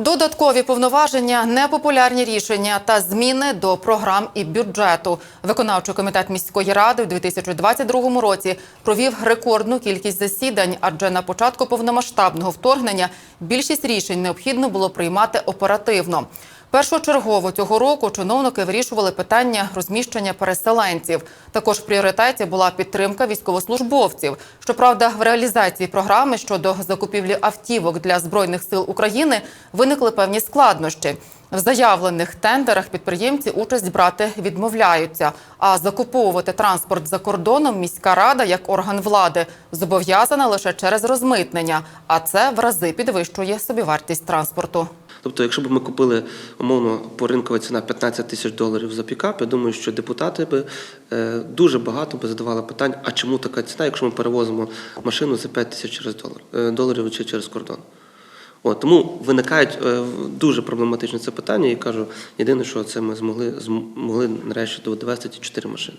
Додаткові повноваження, непопулярні рішення та зміни до програм і бюджету. Виконавчий комітет міської ради у 2022 році провів рекордну кількість засідань, адже на початку повномасштабного вторгнення більшість рішень необхідно було приймати оперативно. Першочергово цього року чиновники вирішували питання розміщення переселенців. Також в пріоритеті була підтримка військовослужбовців. Щоправда, в реалізації програми щодо закупівлі автівок для збройних сил України виникли певні складнощі. В заявлених тендерах підприємці участь брати відмовляються. А закуповувати транспорт за кордоном міська рада як орган влади зобов'язана лише через розмитнення, а це в рази підвищує собівартість транспорту. Тобто, якщо б ми купили умовно по ринкова ціна 15 тисяч доларів за пікап, я думаю, що депутати би е, дуже багато би задавали питань, а чому така ціна, якщо ми перевозимо машину за 5 тисяч через долар, е, доларів чи через кордон. От, тому виникають е, дуже проблематичне це питання, і кажу, єдине, що це ми змогли змогли нарешті довести ті чотири машини.